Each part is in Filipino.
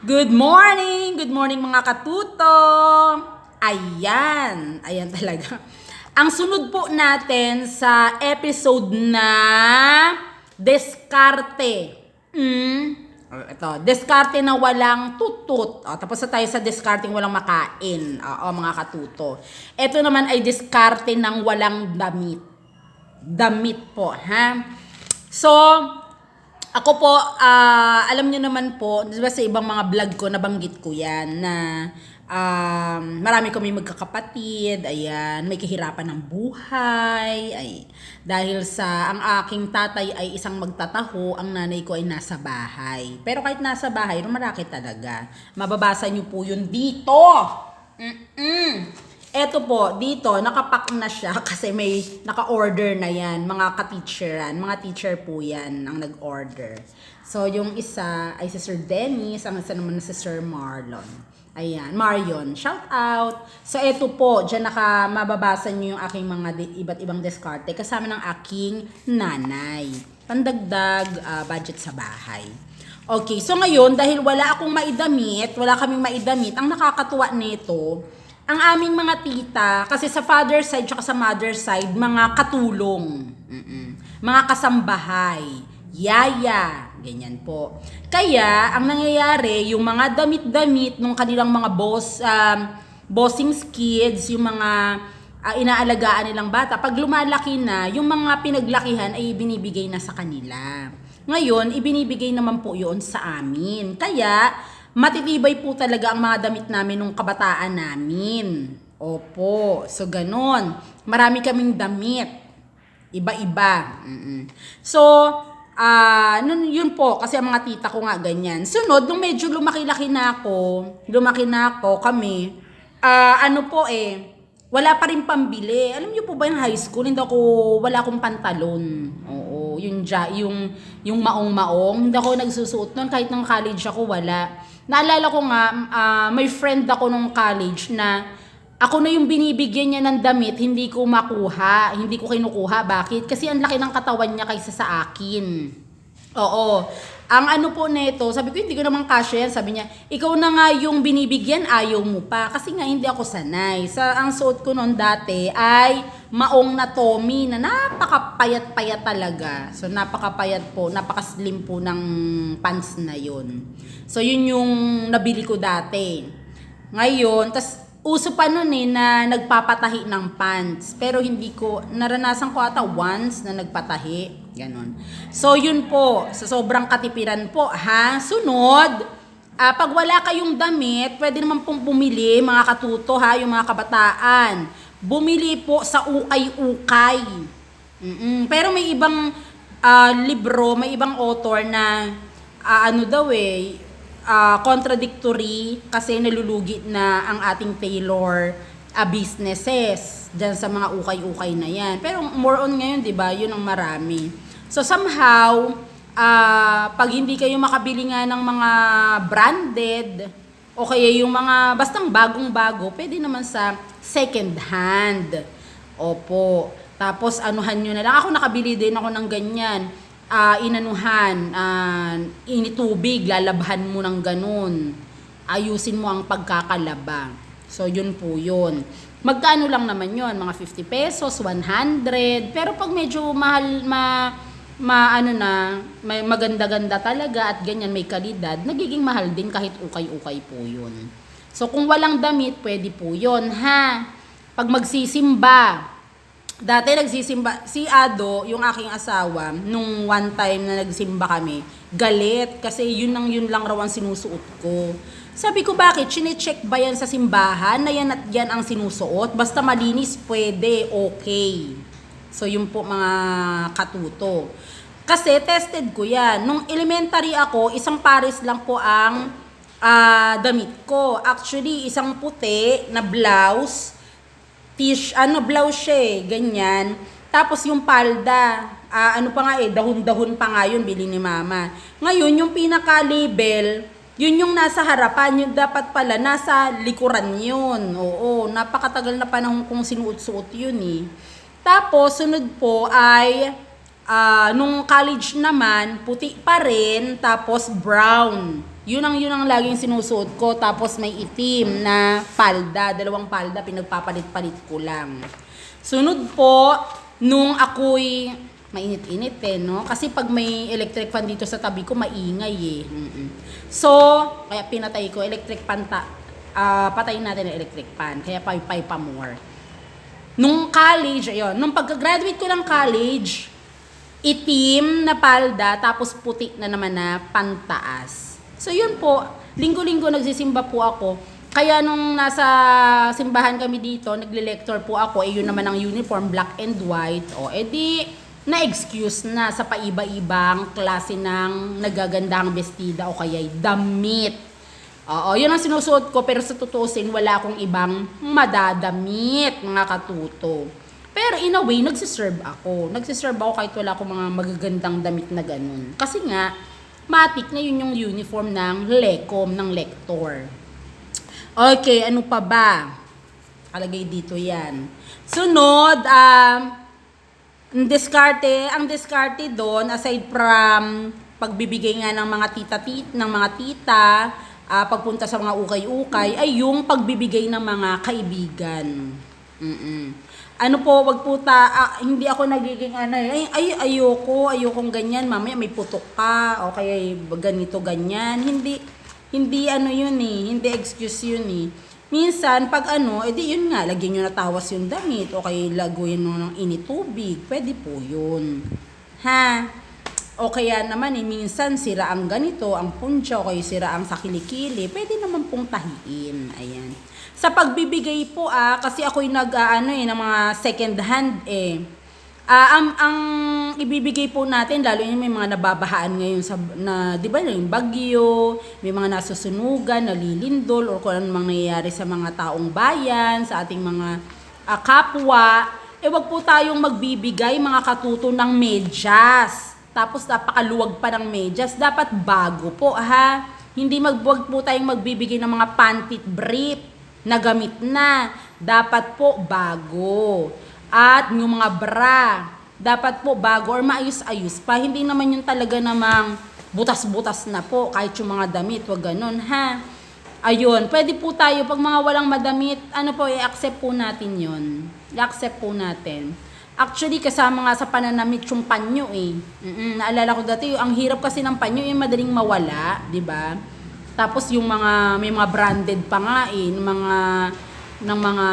Good morning! Good morning mga katuto! Ayan! Ayan talaga. Ang sunod po natin sa episode na Diskarte. Mm. Ito, diskarte na walang tutut. O, tapos na tayo sa discarding walang makain. Oo, mga katuto. Ito naman ay diskarte ng walang damit. Damit po, ha? So, ako po, ah, alam nyo naman po, di ba sa ibang mga vlog ko, nabanggit ko yan na um, marami kami magkakapatid, ayan, may kahirapan ng buhay, ay, dahil sa, ang aking tatay ay isang magtataho, ang nanay ko ay nasa bahay. Pero kahit nasa bahay, rumaraki talaga. Mababasa nyo po yun dito. Mm-mm. Eto po, dito, nakapak na siya kasi may naka-order na yan. Mga ka-teacheran, mga teacher po yan ang nag-order. So, yung isa ay si Sir Dennis, ang isa naman si Sir Marlon. Ayan, Marion, shout out. So, eto po, dyan naka, mababasa nyo yung aking mga iba't ibang diskarte kasama ng aking nanay. Pandagdag ah, budget sa bahay. Okay, so ngayon, dahil wala akong maidamit, wala kaming maidamit, ang nakakatuwa nito, ang aming mga tita, kasi sa father side at sa mother side, mga katulong. Mm-mm. Mga kasambahay. Yaya. Ganyan po. Kaya, ang nangyayari, yung mga damit-damit ng kanilang mga boss, um, bossings kids, yung mga ah, inaalagaan nilang bata, pag lumalaki na, yung mga pinaglakihan ay binibigay na sa kanila. Ngayon, ibinibigay naman po yun sa amin. Kaya, matitibay po talaga ang mga damit namin nung kabataan namin. Opo, so ganon. Marami kaming damit. Iba-iba. Mm-mm. So, ah nun, yun po, kasi ang mga tita ko nga ganyan. Sunod, nung medyo lumaki-laki na ako, lumaki na ako, kami, ah ano po eh, wala pa rin pambili. Alam niyo po ba yung high school, hindi ako, wala akong pantalon. Oo, yung, ja, yung, yung maong-maong, hindi ako nagsusuot nun, kahit nung college ako, wala. Naalala ko nga, ah, may friend ako nung college na ako na yung binibigyan niya ng damit, hindi ko makuha, hindi ko kinukuha. Bakit? Kasi ang laki ng katawan niya kaysa sa akin. Oo. Ang ano po nito, sabi ko hindi ko naman kasya yan. Sabi niya, ikaw na nga yung binibigyan, ayaw mo pa. Kasi nga hindi ako sanay. Sa ang suot ko noon dati ay maong na Tommy na napakapayat-payat talaga. So napakapayat po, napakaslim po ng pants na yun. So yun yung nabili ko dati. Ngayon, tas uso pa nun eh na nagpapatahi ng pants. Pero hindi ko, naranasan ko ata once na nagpatahi. Ganon. So yun po, sa sobrang katipiran po ha. Sunod, ah, pag wala kayong damit, pwede naman pong bumili, mga katuto ha, yung mga kabataan. Bumili po sa ukay-ukay. Mm-mm. Pero may ibang ah, libro, may ibang author na ah, ano daw eh, ah, contradictory kasi nalulugi na ang ating tailor ah, businesses dyan sa mga ukay-ukay na yan. Pero more on ngayon, di ba, yun ang marami. So somehow, ah, pag hindi kayo makabili nga ng mga branded, o kaya yung mga bastang bagong-bago, pwede naman sa second hand. Opo. Tapos anuhan nyo na lang. Ako nakabili din ako ng ganyan. Ah, inanuhan, ah, initubig, lalabhan mo ng ganun. Ayusin mo ang pagkakalaba. So, yun po yun. Magkano lang naman yun? Mga 50 pesos, 100. Pero pag medyo mahal, ma, ma ano na, may maganda-ganda talaga at ganyan may kalidad, nagiging mahal din kahit ukay-ukay po yun. So, kung walang damit, pwede po yun, ha? Pag magsisimba, Dati nagsisimba, si Ado, yung aking asawa, nung one time na nagsimba kami, galit kasi yun lang yun lang raw ang sinusuot ko. Sabi ko, bakit? Chine-check ba yan sa simbahan na yan at yan ang sinusuot? Basta malinis, pwede, okay. So, yun po mga katuto. Kasi tested ko yan. Nung elementary ako, isang pares lang po ang ah, damit ko. Actually, isang puti na blouse, tish, ano, blouse siya eh, ganyan. Tapos yung palda, ah, ano pa nga eh, dahon-dahon pa nga yun, bili ni mama. Ngayon, yung pinaka-label, yun yung nasa harapan, yung dapat pala, nasa likuran yun. Oo, napakatagal na panahon kong sinuot-suot yun eh. Tapos, sunod po ay, Ah, nung college naman, puti pa rin, tapos brown. Yun ang yun ang laging sinusuot ko, tapos may itim na palda, dalawang palda, pinagpapalit-palit ko lang. Sunod po, nung ako'y mainit-init eh, no? Kasi pag may electric fan dito sa tabi ko, maingay eh. Mm-mm. So, kaya pinatay ko, electric fan ta, ah, patayin natin ang electric fan, kaya pay-pay pa more. Nung college, ayun, nung pagka-graduate ko ng college, itim na palda, tapos puti na naman na pantaas. So yun po, linggo-linggo nagsisimba po ako. Kaya nung nasa simbahan kami dito, nagle-lecture po ako, eh yun naman ang uniform, black and white. O, edi, na-excuse na sa paiba-ibang klase ng nagagandang bestida o kaya damit. Oo, yun ang sinusuot ko, pero sa tutusin, wala akong ibang madadamit, mga katuto. Pero in a way, nagsiserve ako. Nagsiserve ako kahit wala akong mga magagandang damit na ganun. Kasi nga, matik na yun yung uniform ng LECOM, ng lector. Okay, ano pa ba? Kalagay dito yan. Sunod, um, ang diskarte, ang diskarte doon, aside from pagbibigay nga ng mga tita-tit, ng mga tita, ah, pagpunta sa mga ukay-ukay, ay yung pagbibigay ng mga kaibigan. Mm-mm. Ano po, wag po ta, ah, hindi ako nagiging ano, ay, ay ayoko, ayokong ganyan, mamaya may putok ka, o kaya ganito, ganyan. Hindi, hindi ano yun eh, hindi excuse yun eh. Minsan, pag ano, edi yun nga, lagyan nyo na tawas yung damit, o kaya laguin nyo ng initubig, pwede po yun. Ha? O kaya naman eh, minsan sira ang ganito, ang puncha, kaya sira ang sa kilikili, pwede naman pong tahiin. Ayan. Sa pagbibigay po ah, kasi ako'y nag ah, ano eh, ng mga second hand eh. Ah, ang, ang ibibigay po natin, lalo yung may mga nababahaan ngayon sa, na, di ba, yung bagyo, may mga nasusunugan, nalilindol, or kung ano mang nangyayari sa mga taong bayan, sa ating mga ah, kapwa, eh wag po tayong magbibigay mga katuto ng medyas. Tapos napakaluwag pa ng medyas. Dapat bago po ha. Hindi mag, wag po tayong magbibigay ng mga pantit brief na gamit na. Dapat po bago. At yung mga bra, dapat po bago or maayos-ayos pa. Hindi naman yung talaga namang butas-butas na po kahit yung mga damit, wag ganun ha. Ayun, pwede po tayo pag mga walang madamit, ano po, i-accept po natin yon I-accept po natin. Actually, kasama nga sa pananamit yung panyo eh. Mm-mm, naalala ko dati, ang hirap kasi ng panyo, yung madaling mawala, di ba? Tapos yung mga, may mga branded pa nga eh, ng mga, ng mga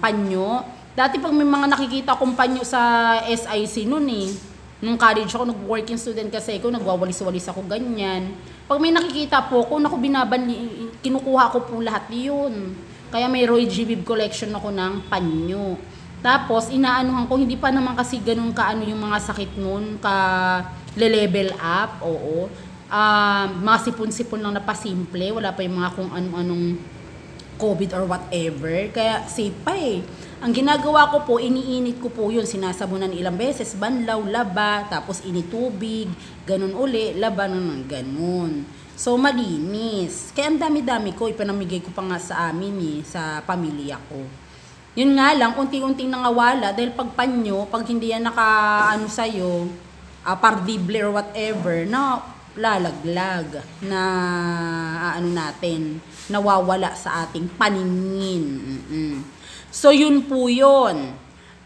panyo. Dati pag may mga nakikita kong panyo sa SIC noon eh, nung college ako, nag-working student kasi ako, nagwawalis-walis ako ganyan. Pag may nakikita po ako, naku, binabali, kinukuha ko po lahat yun. Kaya may Roy G. Bibb collection ako ng panyo. Tapos, inaanuhan ko, hindi pa naman kasi ganun kaano yung mga sakit nun, ka le-level up, oo. Ah, mga sipon-sipon lang na pasimple, wala pa yung mga kung ano-anong COVID or whatever. Kaya safe pa eh. Ang ginagawa ko po, iniinit ko po yun. Sinasabunan ilang beses, banlaw, laba, tapos initubig, ganun uli, laba naman, ganun. So, malinis. Kaya ang dami-dami ko, ipanamigay ko pa nga sa amin eh, sa pamilya ko. Yun nga lang, unti-unting nangawala dahil pag panyo, pag hindi yan naka, ano sa'yo, uh, pardible or whatever, na lalaglag na ano natin, nawawala sa ating paningin. Mm-mm. So yun po yun.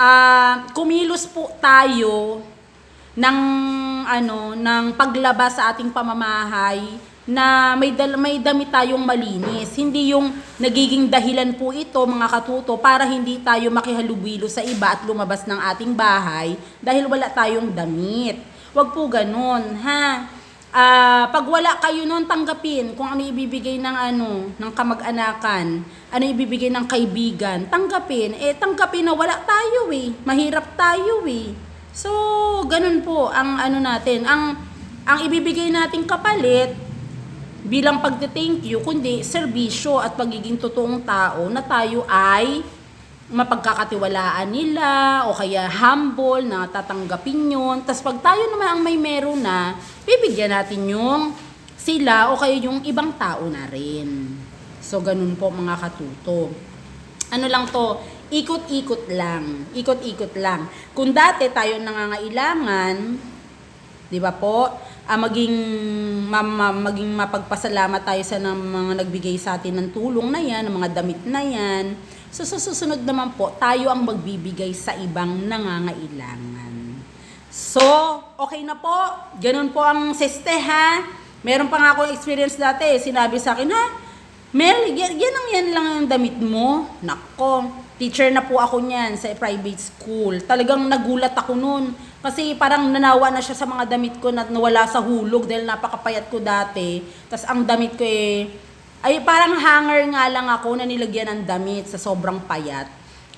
Ah, kumilos po tayo ng ano ng paglabas sa ating pamamahay na may dal- may damit tayong malinis. Hindi yung nagiging dahilan po ito mga katuto para hindi tayo makihalubilo sa iba at lumabas ng ating bahay dahil wala tayong damit. Huwag po ganun, ha? Ah, pag wala kayo noon tanggapin kung ano ibibigay ng ano, ng kamag-anakan, ano ibibigay ng kaibigan, tanggapin. Eh tanggapin na wala tayo eh. Mahirap tayo eh. So, ganun po ang ano natin, ang ang ibibigay nating kapalit bilang pagte-thank you kundi serbisyo at pagiging totoong tao na tayo ay mapagkakatiwalaan nila o kaya humble na tatanggapin yun. Tapos pag tayo naman ang may meron na, bibigyan natin yung sila o kaya yung ibang tao na rin. So, ganun po mga katuto. Ano lang to, ikot-ikot lang. Ikot-ikot lang. Kung dati tayo nangangailangan, Di ba po? Ah, maging ma- ma- maging mapagpasalamat tayo sa mga nagbigay sa atin ng tulong na yan, ng mga damit na yan. So sa susunod naman po, tayo ang magbibigay sa ibang nangangailangan. So, okay na po. Ganun po ang seste ha. Meron pa nga akong experience dati. Sinabi sa akin, ha? Mel, yan, yan ang yan lang ang damit mo. Nako, teacher na po ako niyan sa private school. Talagang nagulat ako noon. Kasi parang nanawa na siya sa mga damit ko na nawala sa hulog dahil napakapayat ko dati. Tapos ang damit ko eh, ay parang hanger nga lang ako na nilagyan ng damit sa sobrang payat.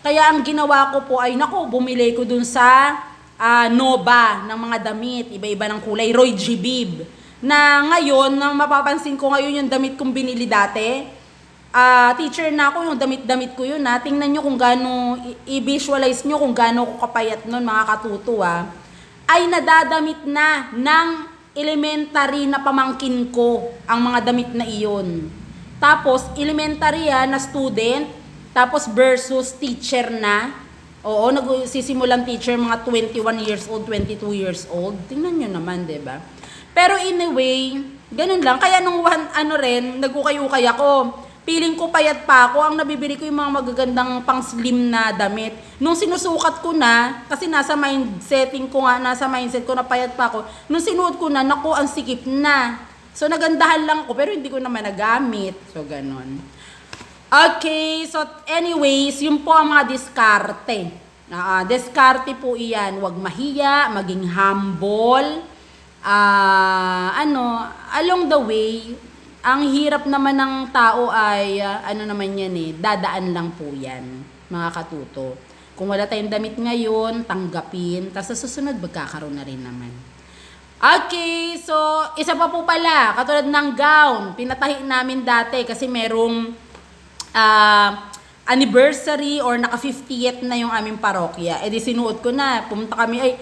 Kaya ang ginawa ko po ay, nako, bumili ko dun sa ah, Nova ng mga damit, iba-iba ng kulay, Roy G. Bibb. Na ngayon, na mapapansin ko ngayon yung damit kong binili dati, ah teacher na ako, yung damit-damit ko yun ha. Tingnan nyo kung gaano, i-visualize nyo kung gaano ko kapayat nun mga katuto ha. Ay nadadamit na ng elementary na pamangkin ko ang mga damit na iyon. Tapos, elementary ha, na student, tapos versus teacher na. Oo, nagsisimulang teacher, mga 21 years old, 22 years old. Tingnan nyo naman, ba? Pero anyway, ganun lang. Kaya nung one, ano rin, nagukay-ukay ako. Feeling ko payat pa ako. Ang nabibili ko yung mga magagandang pang slim na damit. Nung sinusukat ko na, kasi nasa mind ko nga, nasa mindset ko na payat pa ako. Nung sinuot ko na, naku, ang sikip na. So nagandahan lang ako, pero hindi ko naman nagamit. So ganun. Okay, so anyways, yun po ang mga diskarte. Ah, diskarte po iyan, huwag mahiya, maging humble. Ah, ano, along the way, ang hirap naman ng tao ay, ah, ano naman yan eh, dadaan lang po yan, mga katuto. Kung wala tayong damit ngayon, tanggapin, tapos sa susunod, magkakaroon na rin naman. Okay, so isa pa po pala, katulad ng gown, pinatahi namin dati kasi merong ah, anniversary or naka 50th na yung aming parokya. Eh di sinuot ko na, pumunta kami, ay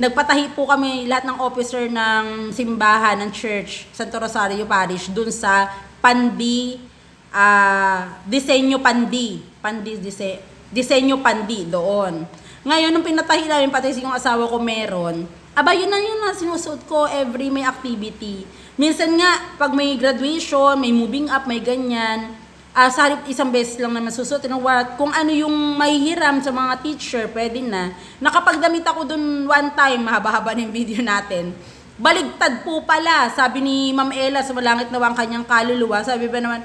nagpatahi po kami lahat ng officer ng simbahan ng church Santo Rosario Parish dun sa Pandi ah Disenyo Pandi, Pandi Dise, Disenyo Pandi doon. Ngayon nung pinatahi namin pati yung asawa ko meron, aba yun na yun na sinusuot ko every may activity. Minsan nga pag may graduation, may moving up, may ganyan, Ah, sa halip isang beses lang naman susuot. You know what? Kung ano yung mahihiram sa mga teacher, pwede na. Nakapagdamit ako dun one time, mahaba-haba na video natin. Baligtad po pala, sabi ni Ma'am Ella sa malangit na ang kanyang kaluluwa. Sabi ba naman,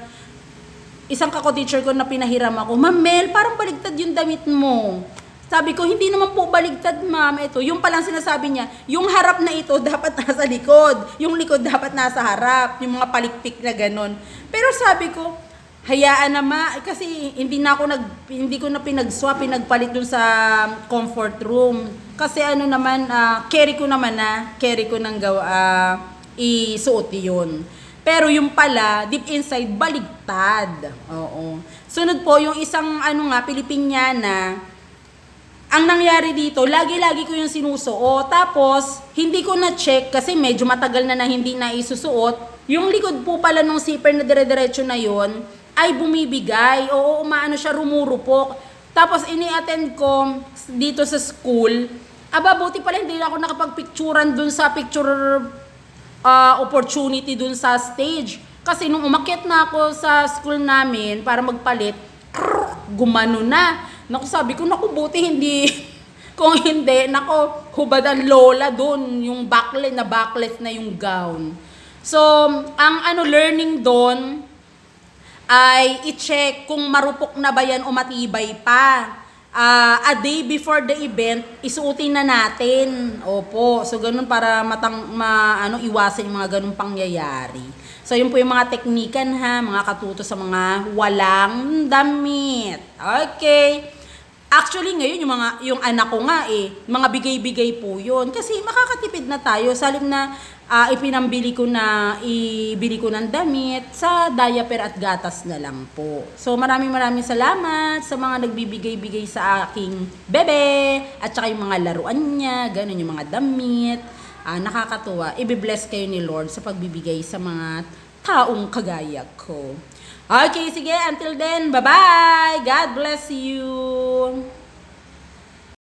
isang kako-teacher ko na pinahiram ako, Ma'am Mel, parang baligtad yung damit mo. Sabi ko, hindi naman po baligtad, ma'am. Ito, yung palang sinasabi niya, yung harap na ito dapat nasa likod. Yung likod dapat nasa harap. Yung mga palikpik na ganon. Pero sabi ko, hayaan na ma, kasi hindi na ako nag, hindi ko na pinagswap, pinagpalit dun sa comfort room. Kasi ano naman, ah, carry ko naman na, carry ko nang gawa, ah, isuot yun. Pero yung pala, deep inside, baligtad. Oo. Sunod po, yung isang ano nga, Pilipinyana, ang nangyari dito, lagi-lagi ko yung sinusuot. Tapos, hindi ko na-check kasi medyo matagal na na hindi na isusuot. Yung likod po pala nung zipper na dire-diretso na yon ay bumibigay. Oo, umaano siya, rumurupok. Tapos, ini-attend ko dito sa school. Aba, buti pala hindi na ako nakapag-picturean dun sa picture ah, opportunity dun sa stage. Kasi nung umakyat na ako sa school namin para magpalit, gumano na. Naku, sabi ko, naku, buti hindi. Kung hindi, naku, hubad ang lola doon, yung backlit na backlit na yung gown. So, ang ano, learning doon, ay i-check kung marupok na ba yan o matibay pa. Ah, a day before the event, isuotin na natin. Opo. So ganun para matang ma, ano iwasan yung mga ganung pangyayari. So yun po yung mga teknikan ha, mga katuto sa mga walang damit. Okay. Actually ngayon yung mga yung anak ko nga eh, mga bigay-bigay po 'yun kasi makakatipid na tayo sa halip na ah, ipinambili ko na ibili ko ng damit sa diaper at gatas na lang po. So maraming maraming salamat sa mga nagbibigay-bigay sa aking bebe at saka yung mga laruan niya, ganun yung mga damit. Ah, nakakatuwa. Ibe-bless kayo ni Lord sa pagbibigay sa mga taong kagaya ko. Okay, sige. Until then, bye-bye. God bless you.